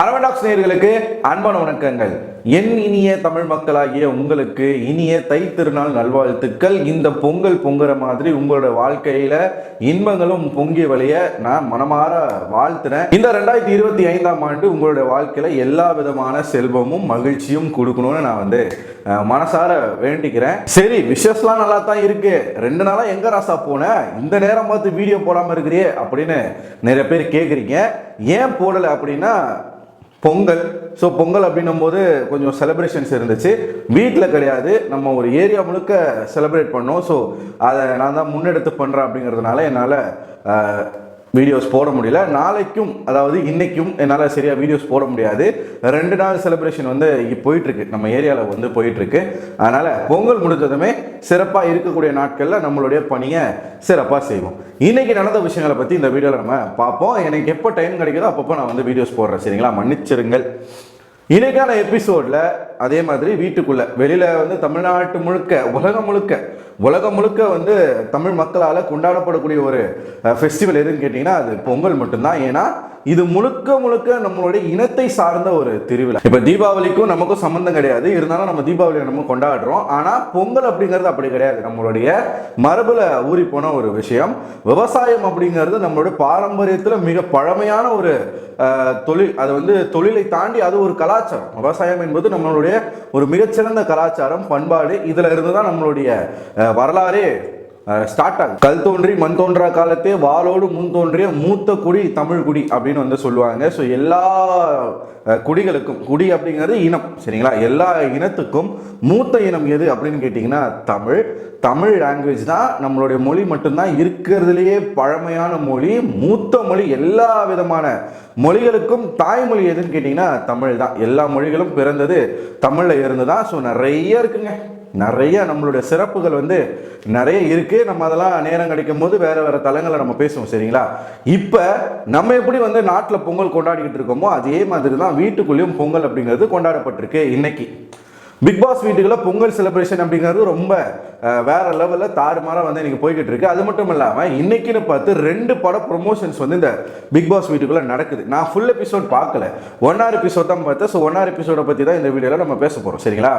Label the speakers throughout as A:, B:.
A: அரவடாக்ஸ் நேர்களுக்கு அன்பான வணக்கங்கள். என் இனிய தமிழ் மக்களாகிய உங்களுக்கு இனிய தை திருநாள் நல்வாழ்த்துக்கள். இந்த பொங்கல் பொங்குற மாதிரி உங்களோட வாழ்க்கையில இன்பங்களும் பொங்கி வழிய நான் மனமாற வாழ்த்துறேன். இந்த ரெண்டாயிரத்தி இருபத்தி ஐந்தாம் ஆண்டு உங்களுடைய வாழ்க்கையில எல்லா விதமான செல்வமும் மகிழ்ச்சியும் கொடுக்கணும்னு நான் வந்து மனசார வேண்டிக்கிறேன். சரி விஷஸ்லாம் நல்லா தான் இருக்கு. ரெண்டு நாளா எங்க ராசா போன? இந்த நேரம் பார்த்து வீடியோ போடாம இருக்கிறியே அப்படின்னு நிறைய பேர் கேக்குறீங்க. ஏன் போடலை அப்படின்னா பொங்கல். ஸோ பொங்கல் அப்படின்னும் போது கொஞ்சம் செலிப்ரேஷன்ஸ் இருந்துச்சு. வீட்டில் கிடையாது. நம்ம ஒரு ஏரியா முழுக்க செலிப்ரேட் பண்ணோம். ஸோ அதை நான் தான் முன்னெடுத்து பண்ணுறேன் அப்படிங்கிறதுனால என்னால் வீடியோஸ் போட முடியல. நாளைக்கும் அதாவது இன்றைக்கும் என்னால் சரியாக வீடியோஸ் போட முடியாது. ரெண்டு நாள் செலிப்ரேஷன் வந்து போயிட்டுருக்கு. நம்ம ஏரியாவில் வந்து போயிட்டுருக்கு. அதனால் பொங்கல் முடிஞ்சதுமே சிறப்பாக இருக்கக்கூடிய நாட்களில் நம்மளுடைய பணியை சிறப்பாக செய்வோம். இன்றைக்கி நடந்த விஷயங்களை பற்றி இந்த வீடியோவில் நம்ம பார்ப்போம். எனக்கு எப்போ டைம் கிடைக்குதோ அப்பப்போ நான் வந்து வீடியோஸ் போடுறேன். சரிங்களா? மன்னிச்சிருங்கள். இன்றைக்கான எபிசோடில் அதே மாதிரி வீட்டுக்குள்ளே வெளியில் வந்து தமிழ்நாட்டு முழுக்க உலகம் முழுக்க உலகம் முழுக்க வந்து தமிழ் மக்களால் கொண்டாடப்படக்கூடிய ஒரு ஃபெஸ்டிவல் எதுன்னு கேட்டிங்கன்னா அது பொங்கல் மட்டும்தான். ஏன்னா இது முழுக்க முழுக்க நம்மளுடைய இனத்தை சார்ந்த ஒரு திருவிழா. இப்போ தீபாவளிக்கும் நமக்கும் சம்மந்தம் கிடையாது. இருந்தாலும் நம்ம தீபாவளியை நம்ம கொண்டாடுறோம். ஆனால் பொங்கல் அப்படிங்கிறது அப்படி கிடையாது. நம்மளுடைய மரபில் ஊறி போன ஒரு விஷயம். விவசாயம் அப்படிங்கிறது நம்மளுடைய பாரம்பரியத்தில் மிக பழமையான ஒரு தொழில். அது வந்து தொழிலை தாண்டி அது ஒரு கலாச்சாரம். விவசாயம் என்பது நம்மளுடைய ஒரு மிகச்சிறந்த கலாச்சாரம் பண்பாடு. இதில் இருந்து தான் நம்மளுடைய வரலாறே ஸ்டார்ட் ஆகும் கல் தோன்றி மண் தோன்றா காலத்தே வாளோடு முன் தோன்றிய மூத்த குடி தமிழ் குடி அப்படின்னு வந்து சொல்லுவாங்க. ஸோ எல்லா குடிகளுக்கும் குடி அப்படிங்கிறது இனம் சரிங்களா? எல்லா இனத்துக்கும் மூத்த இனம் எது அப்படின்னு கேட்டிங்கன்னா தமிழ். தமிழ் லாங்குவேஜ் தான் நம்மளுடைய மொழி மட்டும்தான் இருக்கிறதுலேயே பழமையான மொழி மூத்த மொழி எல்லா விதமான மொழிகளுக்கும் தாய்மொழி எதுன்னு கேட்டிங்கன்னா தமிழ் தான். எல்லா மொழிகளும் பிறந்தது தமிழில் இருந்து தான் ஸோ நிறைய இருக்குங்க. நிறைய நம்மளுடைய சிறப்புகள் வந்து நிறைய இருக்குது நம்ம அதெல்லாம் நேரம் கிடைக்கும் போது வேறு வேறு தலங்களை நம்ம பேசுவோம் சரிங்களா? இப்போ நம்ம எப்படி வந்து நாட்டில் பொங்கல் கொண்டாடிக்கிட்டு இருக்கோமோ அதே மாதிரி தான் வீட்டுக்குள்ளேயும் பொங்கல் அப்படிங்கிறது கொண்டாடப்பட்டிருக்கு இன்னைக்கு. பிக் பாஸ் வீட்டுக்குள்ள பொங்கல் செலிப்ரேஷன் அப்படிங்கிறது ரொம்ப வேற லெவலில் தாறுமாறாக வந்து எனக்கு போய்கிட்டு இருக்கு. அது மட்டும் இல்லாமல் இன்னைக்குன்னு பார்த்து ரெண்டு பட ப்ரொமோஷன்ஸ் வந்து இந்த பிக் பாஸ் வீட்டுக்குள்ள நடக்குது. நான் ஃபுல் எபிசோட் பார்க்கல. ஒன் ஆர் எபிசோட் தான் பார்த்தேன். ஸோ ஒன் ஆர் எபிசோட பற்றி தான் இந்த வீடியோவில் நம்ம பேச போகிறோம் சரிங்களா?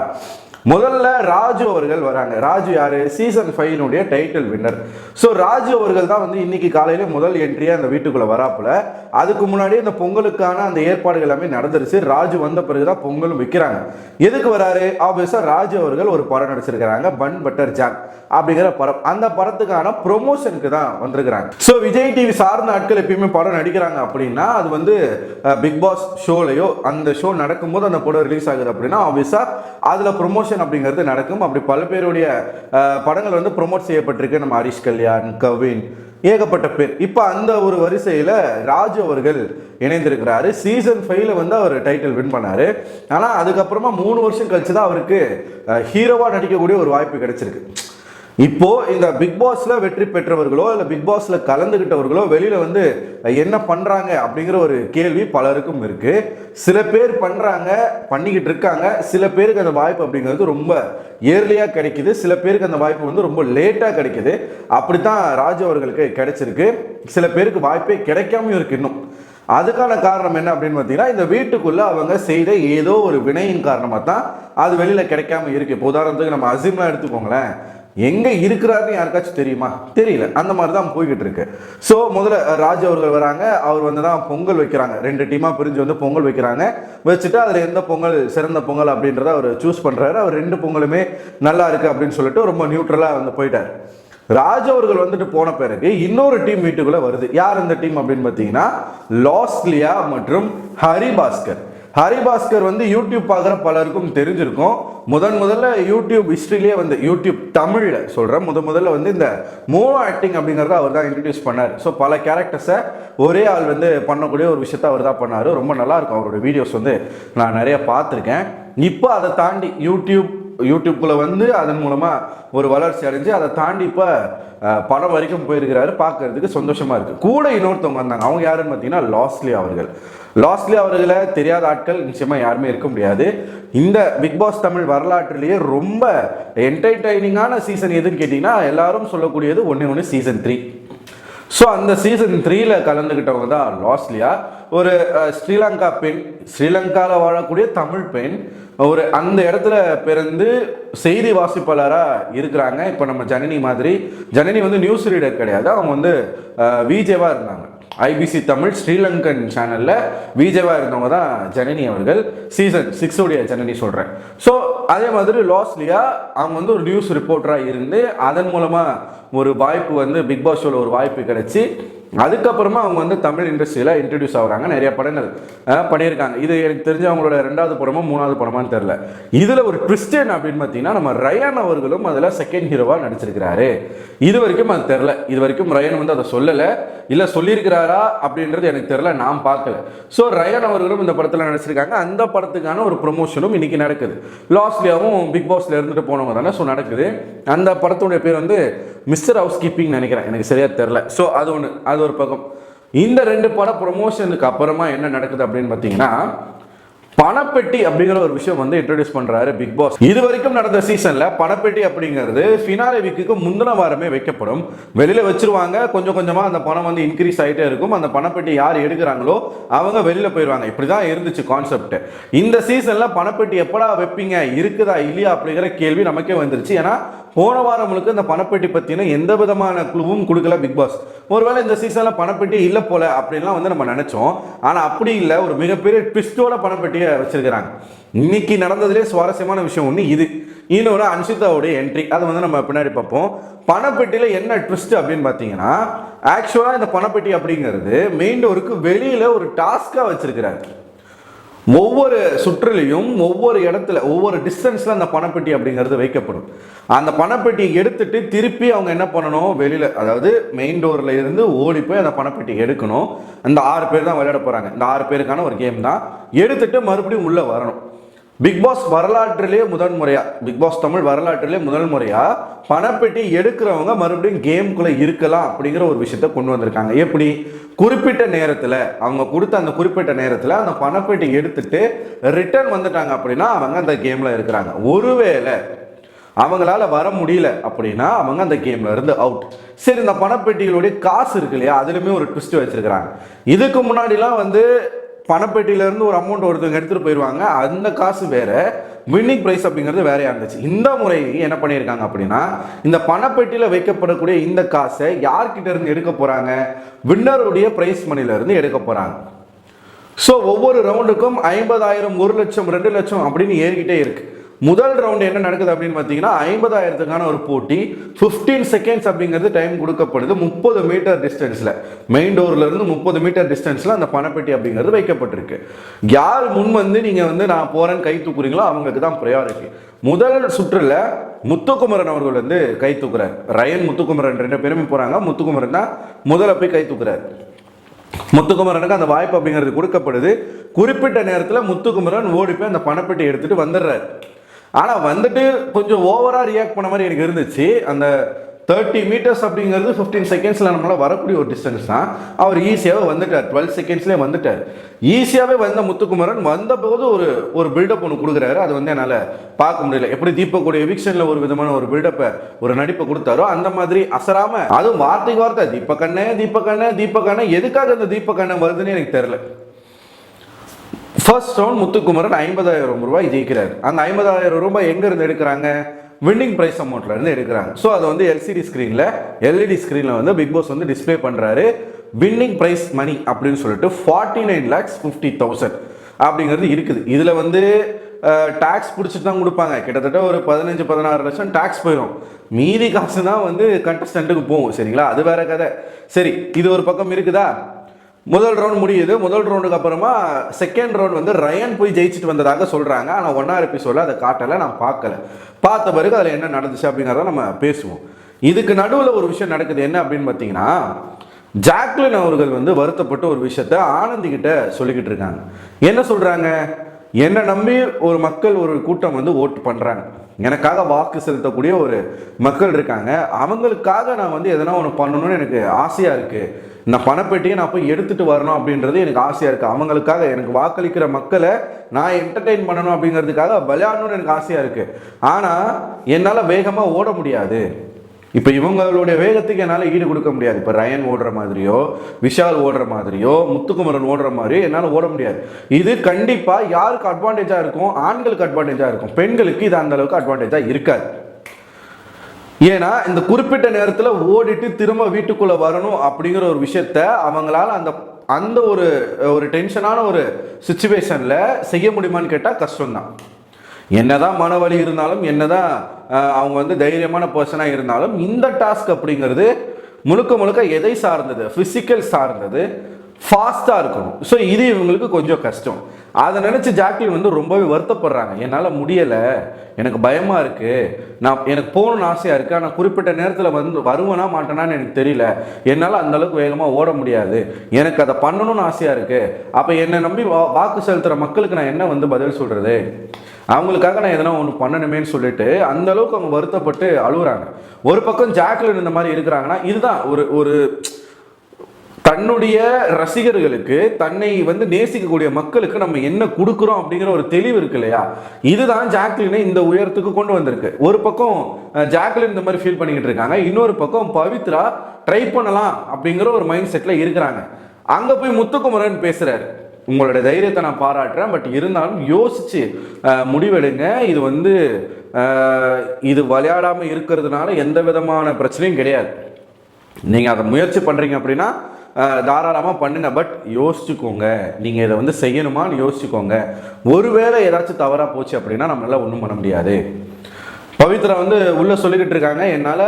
A: முதல்ல ராஜு அவர்கள் வராங்க. ராஜு யாரு? சீசன் ஃபைவ்னுடைய டைட்டில் வின்னர் ஸோ ராஜு அவர்கள் தான் வந்து இன்னைக்கு காலையில முதல் என்ட்ரியா அந்த வீட்டுக்குள்ள வராப்புல. அதுக்கு முன்னாடி இந்த பொங்கலுக்கான அந்த ஏற்பாடுகள் எல்லாமே நடந்துருச்சு. ராஜு வந்த பிறகுதான் பொங்கலும் வைக்கிறாங்க. எதுக்கு வராரு? ஆப்வியஸா ராஜ் அவர்கள் ஒரு படம் நடிச்சிருக்கிறாங்க பன் பட்டர் ஜாக் அப்படிங்கிற படம். அந்த படத்துக்கான ப்ரொமோஷனுக்கு தான் வந்திருக்கிறாங்க. ஸோ விஜய் டிவி சார்ந்த ஆட்கள் எப்பயுமே படம் நடிக்கிறாங்க அப்படின்னா அது வந்து பிக் பாஸ் ஷோலையோ அந்த ஷோ நடக்கும்போது அந்த படம் ரிலீஸ் ஆகுது அப்படின்னா ஆப்வியஸா அதில் ப்ரொமோஷன் அப்படிங்கிறது நடக்கும். அப்படி பல பேருடைய படங்கள் வந்து ப்ரொமோட் செய்யப்பட்டிருக்கு. நம்ம ஹரிஷ் கல்யாண் கவின் ஏகப்பட்ட பேர். இப்போ அந்த ஒரு வரிசையில் ராஜ் அவர்கள் இணைந்திருக்கிறாரு. சீசன் ஃபைவ்ல வந்து அவர் டைட்டில் வின் பண்ணாரு. ஆனால் அதுக்கப்புறமா மூணு வருஷம் கழிச்சு தான் அவருக்கு ஹீரோவாக நடிக்கக்கூடிய ஒரு வாய்ப்பு கிடைச்சிருக்கு. இப்போ இந்த பிக் பாஸ்ல வெற்றி பெற்றவர்களோ இல்லை பிக் பாஸ்ல கலந்துகிட்டவர்களோ வெளியில வந்து என்ன பண்றாங்க? அப்படிங்கிற ஒரு கேள்வி பலருக்கும் இருக்கு. சில பேர் பண்றாங்க பண்ணிக்கிட்டு இருக்காங்க. சில பேருக்கு அந்த வாய்ப்பு அப்படிங்கிறது ரொம்ப ஏர்லியா கிடைக்குது. சில பேருக்கு அந்த வாய்ப்பு வந்து ரொம்ப லேட்டா கிடைக்குது. அப்படித்தான் ராஜு அவர்களுக்கு கிடைச்சிருக்கு. சில பேருக்கு வாய்ப்பே கிடைக்காம இருக்கு இன்னும். அதுக்கான காரணம் என்ன அப்படின்னு பார்த்தீங்கன்னா இந்த வீட்டுக்குள்ள அவங்க செய்த ஏதோ ஒரு வினையின் காரணமாக தான் அது வெளியில கிடைக்காம இருக்கு. இப்போ உதாரணத்துக்கு நம்ம அசிம்லாம் எடுத்துக்கோங்களேன். எங்கே இருக்கிறாருன்னு யாருக்காச்சும் தெரியுமா? தெரியல. அந்த மாதிரி தான் போய்கிட்டு இருக்கு. ஸோ முதல்ல ராஜ் அவர்கள் வராங்க. அவர் வந்து தான் பொங்கல் வைக்கிறாங்க. ரெண்டு டீமாக பிரிஞ்சு வந்து பொங்கல் வைக்கிறாங்க. வச்சுட்டு அதில் எந்த பொங்கல் சிறந்த பொங்கல் அப்படின்றத அவர் சூஸ் பண்ணுறாரு அவர் ரெண்டு பொங்கலுமே நல்லா இருக்கு அப்படின்னு சொல்லிட்டு ரொம்ப நியூட்ரலாக வந்து போயிட்டார். ராஜ் அவர்கள் வந்துட்டு போன பிறகு இன்னொரு டீம் வீட்டுக்குள்ளே வருது. யார் இந்த டீம் அப்படின்னு பார்த்தீங்கன்னா லாஸ்லியா மற்றும் ஹரிபாஸ்கர். ஹரிபாஸ்கர் வந்து யூடியூப் பார்க்குற பலருக்கும் தெரிஞ்சிருக்கும். முதன் முதல்ல யூடியூப் ஹிஸ்ட்ரிலேயே வந்து யூடியூப் தமிழில் சொல்கிறேன் முத முதல்ல வந்து இந்த மோனோ ஆக்டிங் அப்படிங்கிறத அவர் தான் இன்ட்ரடியூஸ் பண்ணார். ஸோ பல கேரக்டர்ஸை ஒரே ஆள் வந்து பண்ணக்கூடிய ஒரு விஷயத்த அவர் தான் பண்ணார். ரொம்ப நல்லாயிருக்கும் அவரோட வீடியோஸ் வந்து நான் நிறைய பார்த்துருக்கேன். இப்போ அதை தாண்டி யூடியூப் யூடியூப்குள்ளே வந்து அதன் மூலமாக ஒரு வளர்ச்சி அடைஞ்சு அதை தாண்டி இப்போ படம் வரைக்கும் போயிருக்கிறாரு பார்க்கறதுக்கு சந்தோஷமாக இருக்குது கூட இன்னொருத்தவங்க வந்தாங்க. அவங்க யாருன்னு பார்த்தீங்கன்னா லாஸ்லி அவர்கள். லாஸ்ட்லி அவர்களை தெரியாத ஆட்கள் நிச்சயமாக யாருமே இருக்க முடியாது. இந்த பிக் பாஸ் தமிழ் வரலாற்றிலேயே ரொம்ப என்டர்டைனிங்கான சீசன் எதுன்னு கேட்டிங்கன்னா எல்லாரும் சொல்லக்கூடியது ஒன்று ஒன்று சீசன் த்ரீ ஸோ அந்த சீசன் த்ரீல கலந்துக்கிட்டவங்க தான் லாஸ்லியா ஒரு ஸ்ரீலங்கா பெண் ஸ்ரீலங்காவில் வாழக்கூடிய தமிழ் பெண் ஒரு அந்த இடத்துல பிறந்து செய்தி வாசிப்பாளராக இருக்கிறாங்க. இப்போ நம்ம ஜனனி மாதிரி. ஜனனி வந்து நியூஸ் ரீடர் கிடையாது. அவங்க வந்து விஜேவாக இருந்தாங்க. ஐபிசி தமிழ் ஸ்ரீலங்கன் சேனலில் விஜேவாக இருந்தவங்க தான் ஜனனி அவர்கள். சீசன் சிக்ஸோடைய ஜனனி சொல்கிறேன் ஸோ அதே மாதிரி லாஸ்லியா அவங்க வந்து ஒரு நியூஸ் ரிப்போர்ட்டராக இருந்து அதன் மூலமாக ஒரு வாய்ப்பு வந்து பிக் பாஸ் ஷோவில் ஒரு வாய்ப்பு கிடைச்சி அதுக்கப்புறமா அவங்க வந்து தமிழ் இண்டஸ்ட்ரியில் இன்ட்ரடியூஸ் ஆகுறாங்க. நிறைய படங்கள் பண்ணியிருக்காங்க. இது எனக்கு தெரிஞ்ச அவங்களோட ரெண்டாவது படமோ மூணாவது படமான்னு தெரில இதில் ஒரு ட்விஸ்ட் என்ன அப்படின்னு பார்த்தீங்கன்னா நம்ம ரயான் அவர்களும் அதில் செகண்ட் ஹீரோவாக நடிச்சிருக்கிறாரு. இது வரைக்கும் அது தெரில இது வரைக்கும் ரயன் வந்து அதை சொல்லலை. இல்லை சொல்லியிருக்கிறாரா அப்படின்றது எனக்கு தெரில நான் பார்க்கல. ஸோ ரயான் அவர்களும் இந்த படத்தில் நடிச்சிருக்காங்க. அந்த படத்துக்கான ஒரு ப்ரொமோஷனும் இன்றைக்கி நடக்குது. லாஸ்ட்லியாகவும் பிக் பாஸில் இருந்துட்டு போனவங்க தானே. ஸோ நடக்குது. அந்த படத்துடைய பேர் வந்து மிஸ்டர் ஹவுஸ் கீப்பிங் நினைக்கிறேன். எனக்கு சரியாக தெரில ஸோ அது ஒன்று அது ஒரு பக்கம். இந்த ரெண்டு பட ப்ரொமோஷனுக்கு அப்புறமா என்ன நடக்குது அப்படின்னு பார்த்தீங்கன்னா பணப்பெட்டி அப்படிங்கிற ஒரு விஷயம் வந்து இன்ட்ரடியூஸ் பண்றாரு பிக் பாஸ் இது வரைக்கும் நடந்த சீசன்ல பணப்பெட்டி அப்படிங்கிறது ஃபினாலே வீக்குக்கு முந்தின வாரமே வைக்கப்படும். வெளியில வச்சிருவாங்க. கொஞ்சம் கொஞ்சமா அந்த பணம் வந்து இன்க்ரீஸ் ஆகிட்டே இருக்கும். அந்த பணப்பெட்டி யார் எடுக்கிறாங்களோ அவங்க வெளியில போயிடுவாங்க. இப்படிதான் இருந்துச்சு கான்செப்ட் இந்த சீசன்ல பணப்பெட்டி எப்படா வைப்பீங்க? இருக்குதா? இல்லையா? அப்படிங்கிற கேள்வி நமக்கே வந்துருச்சு. ஏன்னா போன வாரம் முழுக்க இந்த பணப்பெட்டி பத்தின எந்த விதமான குழுவும் கொடுக்கல பிக் பாஸ் ஒருவேளை இந்த சீசன்ல பணப்பெட்டி இல்ல போல அப்படின்லாம் வந்து நம்ம நினைச்சோம். ஆனா அப்படி இல்லை. ஒரு மிகப்பெரிய ட்விஸ்டோட பணப்பெட்டி பணப்பெட்டியை வச்சிருக்கிறாங்க. இன்னைக்கு நடந்ததுலேயே சுவாரஸ்யமான விஷயம் ஒன்று இது. இன்னொரு அன்ஷிதாவுடைய என்ட்ரி அதை வந்து நம்ம பின்னாடி பார்ப்போம். பணப்பெட்டியில் என்ன ட்விஸ்ட் அப்படின்னு பார்த்தீங்கன்னா ஆக்சுவலாக இந்த பணப்பெட்டி அப்படிங்கிறது மெயின் டோருக்கு வெளியில் ஒரு டாஸ்க்காக வச்சிருக்கிறாங்க ஒவ்வொரு சுற்றுலையும் ஒவ்வொரு இடத்துல ஒவ்வொரு டிஸ்டன்ஸில் அந்த பணப்பெட்டி அப்படிங்கிறது வைக்கப்படும். அந்த பணப்பெட்டியை எடுத்துட்டு திருப்பி அவங்க என்ன பண்ணணும்? வெளியில் அதாவது மெயின் டோரில் இருந்து ஓடி போய் அந்த பணப்பெட்டி எடுக்கணும். அந்த ஆறு பேர் தான் விளையாட போகிறாங்க இந்த ஆறு பேருக்கான ஒரு கேம் தான். எடுத்துட்டு மறுபடியும் உள்ளே வரணும். பிக் பாஸ் வரலாற்றிலே முதல் முறையாக பிக் பாஸ் தமிழ் வரலாற்றிலே முதல் முறையாக பணப்பெட்டி எடுக்கிறவங்க மறுபடியும் கேம்குள்ளே இருக்கலாம் அப்படிங்கிற ஒரு விஷயத்த கொண்டு வந்திருக்காங்க. எப்படி? குறிப்பிட்ட நேரத்தில் அவங்க கொடுத்த அந்த குறிப்பிட்ட நேரத்தில் அந்த பணப்பெட்டி எடுத்துட்டு ரிட்டர்ன் வந்துட்டாங்க அப்படின்னா அவங்க அந்த கேமில் இருக்கிறாங்க. ஒருவேளை அவங்களால வர முடியல அப்படின்னா அவங்க அந்த கேம்ல இருந்து அவுட் சரி இந்த பணப்பெட்டிகளுடைய காசு இருக்கு இல்லையா? அதுலயுமே ஒரு ட்விஸ்ட் வச்சிருக்கிறாங்க. இதுக்கு முன்னாடிலாம் வந்து பணப்பெட்டியிலேருந்து ஒரு அமௌண்ட் ஒருத்தவங்க எடுத்துகிட்டு போயிடுவாங்க அந்த காசு வேறு. வின்னிங் ப்ரைஸ் அப்படிங்கிறது வேறையாக இருந்துச்சு. இந்த முறை என்ன பண்ணியிருக்காங்க அப்படின்னா இந்த பணப்பெட்டியில் வைக்கப்படக்கூடிய இந்த காசை யார்கிட்ட இருந்து எடுக்க போகிறாங்க வின்னருடைய ப்ரைஸ் மணிலேருந்து எடுக்க போகிறாங்க ஸோ ஒவ்வொரு ரவுண்டுக்கும் ஐம்பதாயிரம் ஒரு லட்சம் ரெண்டு லட்சம் அப்படின்னு ஏறிக்கிட்டே இருக்குது முதல் ரவுண்டு என்ன நடக்குது அப்படின்னு பார்த்தீங்கன்னா ஐம்பதாயிரத்துக்கான ஒரு போட்டி 15 செகண்ட்ஸ் அப்படிங்கிறது டைம் கொடுக்கப்படுது. முப்பது மீட்டர் டிஸ்டன்ஸில் மெயின் டோர்லேருந்து முப்பது மீட்டர் டிஸ்டன்ஸில் அந்த பணப்பெட்டி அப்படிங்கிறது வைக்கப்பட்டிருக்கு. யார் முன் வந்து நீங்கள் வந்து நான் போகிறேன்னு கை தூக்குறீங்களோ அவங்களுக்கு தான் ப்ரையாரிட்டி முதல் சுற்றில் முத்துக்குமரன் அவர்கள் வந்து கை தூக்குறார். ரயன் முத்துக்குமரன் ரெண்டு பேருமே போகிறாங்க முத்துக்குமரன் தான் முதல்ல போய் கை தூக்குறாரு. முத்துக்குமரனுக்கு அந்த வாய்ப்பு அப்படிங்கிறது கொடுக்கப்படுது. குறிப்பிட்ட நேரத்தில் முத்துக்குமரன் ஓடி போய் அந்த பணப்பெட்டி எடுத்துகிட்டு வந்துடுறாரு. ஆனால் வந்துட்டு கொஞ்சம் ஓவராக ரியாக்ட் பண்ண மாதிரி எனக்கு இருந்துச்சு. அந்த தேர்ட்டி மீட்டர்ஸ் அப்படிங்கிறது 15 செகண்ட்ஸில் நம்மளால் வரக்கூடிய ஒரு டிஸ்டன்ஸ் தான். அவர் ஈஸியாகவே வந்துட்டார். டுவெல் செகண்ட்ஸ்லேயே வந்துட்டார். ஈஸியாகவே வந்த முத்துக்குமரன் வந்தபோது ஒரு ஒரு பில்டப் ஒன்று கொடுக்குறாரு. அது வந்து என்னால் பார்க்க முடியல. எப்படி தீபக்குடைய எவிக்ஷனில் ஒரு விதமான ஒரு பில்டப்பை ஒரு நடிப்பை கொடுத்தாரோ அந்த மாதிரி அசராமல் அதுவும் வார்த்தைக்கு வார்த்தை. தீபக்கண்ணே தீபக்கண்ணே தீபக்கண்ணே எதுக்காக இந்த தீபக்கண்ணே வருதுன்னு எனக்கு தெரில ஃபர்ஸ்ட் ரவுண்ட் முத்துக்குமரன் ஐம்பதாயிரம் ரூபாய் ஜெயிக்கிறார். அந்த ஐம்பதாயிரம் ரூபாய் எங்கேருந்து எடுக்கிறாங்க? வின்னிங் ப்ரைஸ் அமௌண்ட்ல இருந்து எடுக்கிறாங்க. ஸோ அதை வந்து எல்சிடி ஸ்க்ரீனில் எல்இடி ஸ்க்ரீனில் வந்து பிக் பாஸ் வந்து டிஸ்ப்ளே பண்ணுறாரு வின்னிங் ப்ரைஸ் மணி அப்படின்னு சொல்லிட்டு forty nine lakhs fifty thousand அப்படிங்கிறது இருக்குது. இதில் வந்து டாக்ஸ் பிடிச்சிட்டு தான் கொடுப்பாங்க. கிட்டத்தட்ட ஒரு பதினஞ்சு பதினாறு லட்சம் டேக்ஸ் போயிடும் மீதி காசு தான் வந்து கண்டஸ்டண்ட்டுக்கு போகும். சரிங்களா? அது வேற கதை. சரி இது ஒரு பக்கம் இருக்குதா? முதல் ரவுண்ட் முடியுது. முதல் ரவுண்டுக்கு அப்புறமா செகண்ட் ரவுண்ட் வந்து ரயன் போய் ஜெயிச்சுட்டு வந்ததாக சொல்கிறாங்க ஆனால் ஒன்னார் எபிசோடில் அதை காட்டலை நான் பார்க்கல. பார்த்த பிறகு அதில் என்ன நடந்துச்சு அப்படிங்கிறத நம்ம பேசுவோம். இதுக்கு நடுவில் ஒரு விஷயம் நடக்குது. என்ன அப்படின்னு பார்த்தீங்கன்னா ஜாக்லின் அவர்கள் வந்து வருத்தப்பட்டு ஒரு விஷயத்த ஆனந்திக்கிட்ட சொல்லிக்கிட்டு இருக்காங்க. என்ன சொல்கிறாங்க என்னை நம்பி ஒரு மக்கள் ஒரு கூட்டம் வந்து ஓட்டு பண்ணுறாங்க எனக்காக வாக்கு செலுத்தக்கூடிய ஒரு மக்கள் இருக்காங்க. அவங்களுக்காக நான் வந்து எதனா ஒன்று பண்ணணும்னு எனக்கு ஆசையாக இருக்குது நான் பணப்பெட்டியை நான் போய் எடுத்துகிட்டு வரணும் அப்படின்றது எனக்கு ஆசையாக இருக்குது அவங்களுக்காக எனக்கு வாக்களிக்கிற மக்களை நான் என்டர்டெயின் பண்ணணும் அப்படிங்கிறதுக்காக விளையாடணும்னு எனக்கு ஆசையாக இருக்குது ஆனால் என்னால் வேகமாக ஓட முடியாது. இப்போ இவங்களுடைய வேகத்துக்கு என்னால் ஈடு கொடுக்க முடியாது. இப்போ ரயன் ஓடுற மாதிரியோ விஷால் ஓடுற மாதிரியோ முத்துக்குமரன் ஓடுற மாதிரியோ என்னால் ஓட முடியாது. இது கண்டிப்பாக யாருக்கு அட்வான்டேஜாக இருக்கும்? ஆண்களுக்கு அட்வான்டேஜாக இருக்கும். பெண்களுக்கு இது அந்த அளவுக்கு அட்வான்டேஜாக இருக்காது. ஏன்னா இந்த குறிப்பிட்ட நேரத்தில் ஓடிட்டு திரும்ப வீட்டுக்குள்ளே வரணும் அப்படிங்கிற ஒரு விஷயத்த அவங்களால அந்த அந்த ஒரு ஒரு டென்ஷனான ஒரு சுச்சுவேஷனில் செய்ய முடியுமான்னு கேட்டால் கஷ்டம்தான். என்னதான் மனவலி இருந்தாலும் என்னதான் அவங்க வந்து தைரியமான பர்சனாக இருந்தாலும் இந்த டாஸ்க் அப்படிங்கிறது முழுக்க முழுக்க எதை சார்ந்தது? ஃபிசிக்கல் சார்ந்தது ஃபாஸ்ட்டாக இருக்கணும். ஸோ இது இவங்களுக்கு கொஞ்சம் கஷ்டம். அதை நினச்சி ஜாக்லின் வந்து ரொம்பவே வருத்தப்படுறாங்க. என்னால் முடியலை. எனக்கு பயமாக இருக்குது நான் எனக்கு போகணும்னு ஆசையாக இருக்குது ஆனால் குறிப்பிட்ட நேரத்தில் வந்து வருவேனா மாட்டேனான்னு எனக்கு தெரியல. என்னால் அந்தளவுக்கு வேகமாக ஓட முடியாது. எனக்கு அதை பண்ணணும்னு ஆசையாக இருக்குது அப்போ என்னை நம்பி வா- வாக்கு செலுத்துகிற மக்களுக்கு நான் என்ன வந்து பதில் சொல்கிறது அவங்களுக்காக நான் எதனா ஒன்று பண்ணணுமேன்னு சொல்லிட்டு அந்த அளவுக்கு அவங்க வருத்தப்பட்டு அழுகுறாங்க. ஒரு பக்கம் ஜாக்லின் இந்த மாதிரி இருக்கிறாங்கன்னா இதுதான் ஒரு ஒரு தன்னுடைய ரசிகர்களுக்கு தன்னை வந்து நேசிக்கக்கூடிய மக்களுக்கு நம்ம என்ன கொடுக்குறோம் அப்படிங்கிற ஒரு தெளிவு இருக்கு இல்லையா? இதுதான் ஜாக்லினை இந்த உயரத்துக்கு கொண்டு வந்திருக்கு. ஒரு பக்கம் ஜாக்லின் இந்த மாதிரி ஃபீல் பண்ணிக்கிட்டு இருக்காங்க. இன்னொரு பக்கம் பவித்ரா ட்ரை பண்ணலாம் அப்படிங்கிற ஒரு மைண்ட் செட்டில் இருக்கிறாங்க. அங்கே போய் முத்துக்குமரன் பேசுகிறாரு உங்களோட தைரியத்தை நான் பாராட்டுறேன். பட் இருந்தாலும் யோசிச்சு முடிவெடுங்க. இது வந்து இது விளையாடாமல் இருக்கிறதுனால எந்த விதமான பிரச்சனையும் கிடையாது. நீங்கள் அதை முயற்சி பண்ணுறீங்க அப்படின்னா தாராளமாக பண்ணுங்க. பட் யோசிச்சுக்கோங்க. நீங்கள் இதை வந்து செய்யணுமான்னு யோசிச்சுக்கோங்க. ஒருவேளை ஏதாச்சும் தவறாக போச்சு அப்படின்னா நம்மளால ஒன்றும் பண்ண முடியாது. பவித்ரா வந்து உள்ளே சொல்லிக்கிட்டு இருக்காங்க. என்னால்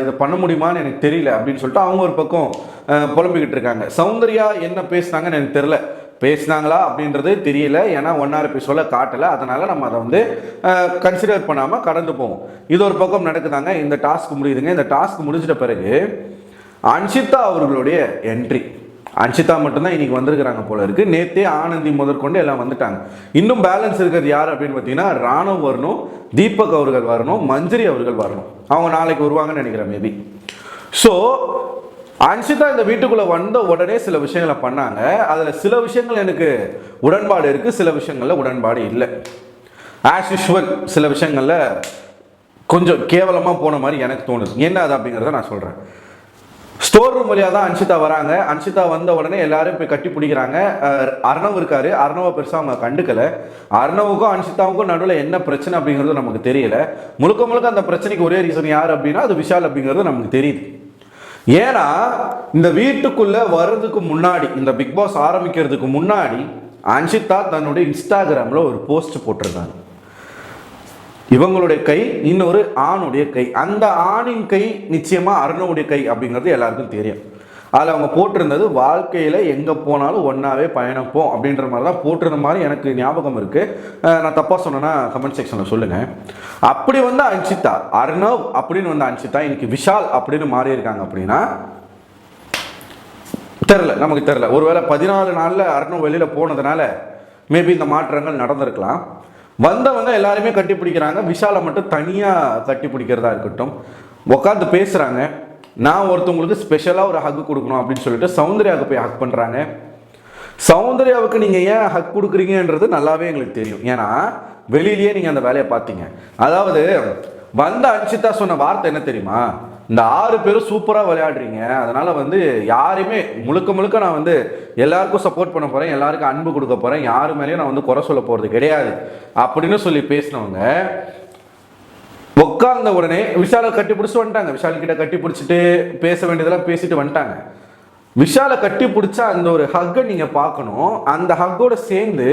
A: இதை பண்ண முடியுமான்னு எனக்கு தெரியல அப்படின்னு சொல்லிட்டு அவங்க ஒரு பக்கம் புலம்பிக்கிட்டு இருக்காங்க. சௌந்தர்யா என்ன பேசுனாங்கன்னு எனக்கு தெரில பேசினாங்களா அப்படின்றது தெரியல. ஏன்னா ஒன்னார் எபிசோட காட்டலை. அதனால் நம்ம அதை வந்து கன்சிடர் பண்ணாமல் கடந்து போவோம். இது ஒரு பக்கம் நடக்குதாங்க. இந்த டாஸ்க் முடியுதுங்க. இந்த டாஸ்க் முடிஞ்சிட்ட பிறகு அன்ஷிதா அவர்களுடைய என்ட்ரி அன்ஷிதா மட்டும்தான் இன்னைக்கு வந்திருக்கிறாங்க போல இருக்கு. நேத்தே ஆனந்தி முதற்கொண்டு எல்லாம் வந்துட்டாங்க. இன்னும் பேலன்ஸ் இருக்கிறது யார் அப்படின்னு பார்த்தீங்கன்னா ராணுவ வரணும் தீபக் அவர்கள் வரணும் மஞ்சரி அவர்கள் வரணும். அவங்க நாளைக்கு வருவாங்கன்னு நினைக்கிறேன் மேபி ஸோ அன்ஷிதா இந்த வீட்டுக்குள்ளே வந்த உடனே சில விஷயங்களை பண்ணாங்க. அதில் சில விஷயங்கள் எனக்கு உடன்பாடு இருக்குது சில விஷயங்களில் உடன்பாடு இல்லை. ஆஸ் யூஷுவல் சில விஷயங்களில் கொஞ்சம் கேவலமாக போன மாதிரி எனக்கு தோணுது. என்ன அது அப்படிங்கிறத நான் சொல்கிறேன் ஸ்டோர் ரூம் வழியாக தான் அன்ஷிதா வராங்க. அன்ஷிதா வந்த உடனே எல்லாரும் போய் கட்டி பிடிக்கிறாங்க. அர்ணவ் இருக்காரு. அர்ணவை பெருசாக அவங்க கண்டுக்கலை. அர்ணவுக்கும் அன்ஷிதாவுக்கும் நடுவில் என்ன பிரச்சனை அப்படிங்கிறது நமக்கு தெரியல. முழுக்க முழுக்க அந்த பிரச்சனைக்கு ஒரே ரீசன் யார் அப்படின்னா அது விஷால் அப்படிங்கிறது நமக்கு தெரியுது. ஏன்னா இந்த வீட்டுக்குள்ள வர்றதுக்கு முன்னாடி இந்த பிக் பாஸ் ஆரம்பிக்கிறதுக்கு முன்னாடி அன்ஷிதா தன்னுடைய இன்ஸ்டாகிராமில் ஒரு போஸ்ட் போட்டிருந்தாங்க. இவங்களுடைய கை இன்னொரு ஆணுடைய கை. அந்த ஆணின் கை நிச்சயமாக அருணவுடைய கை அப்படிங்கிறது எல்லாருக்கும் தெரியும். அதில் அவங்க போட்டிருந்தது வாழ்க்கையில் எங்கே போனாலும் ஒன்றாவே பயணிப்போம் அப்படின்ற மாதிரி தான் போட்டிருந்த மாதிரி எனக்கு ஞாபகம் இருக்குது நான் தப்பாக சொன்னேன்னா கமெண்ட் செக்ஷனில் சொல்லுங்கள் அப்படி வந்து அன்ஷிதா அர்ணவ் அப்படின்னு வந்து அன்ஷிதா இன்னைக்கு விஷால் அப்படின்னு மாறி இருக்காங்க அப்படின்னா தெரில நமக்கு தெரில ஒருவேளை பதினாலு நாளில் அர்ணவ் வெளியில் போனதுனால மேபி இந்த மாற்றங்கள் நடந்திருக்கலாம். வந்தவங்க எல்லாருமே கட்டி பிடிக்கிறாங்க விஷாலை மட்டும் தனியாக கட்டி பிடிக்கிறதா இருக்கட்டும். உட்காந்து பேசுகிறாங்க நான் ஒருத்தவங்களுக்கு ஸ்பெஷலாக ஒரு ஹக் கொடுக்கணும் அப்படின்னு சொல்லிட்டு சௌந்தர்யாவுக்கு போய் ஹக் பண்ணுறாங்க சௌந்தர்யாவுக்கு நீங்கள் ஏன் ஹக் கொடுக்குறீங்கன்றது நல்லாவே எங்களுக்கு தெரியும். ஏன்னா வெளியிலேயே நீங்கள் அந்த வேலையை பார்த்தீங்க. அதாவது வந்த அன்சிதா சொன்ன வார்த்தை என்ன தெரியுமா? இந்த ஆறு பேரும் சூப்பராக விளையாடுறீங்க. அதனால் வந்து யாரையுமே முழுக்க முழுக்க நான் வந்து எல்லாருக்கும் சப்போர்ட் பண்ண போகிறேன் எல்லாருக்கும் அன்பு கொடுக்க போகிறேன் யாரு மேலேயும் நான் வந்து குறை சொல்ல போகிறது கிடையாது. அப்படின்னு சொல்லி பேசினவங்க உட்கார்ந்த உடனே விஷாலை கட்டி பிடிச்சி வந்துட்டாங்க. விஷால் கிட்ட கட்டி பிடிச்சிட்டு பேச வேண்டியதெல்லாம் பேசிட்டு வந்துட்டாங்க. விஷாலை கட்டி பிடிச்சா அந்த ஒரு ஹக்கை நீங்க பார்க்கணும். அந்த ஹக்கோட சேர்ந்து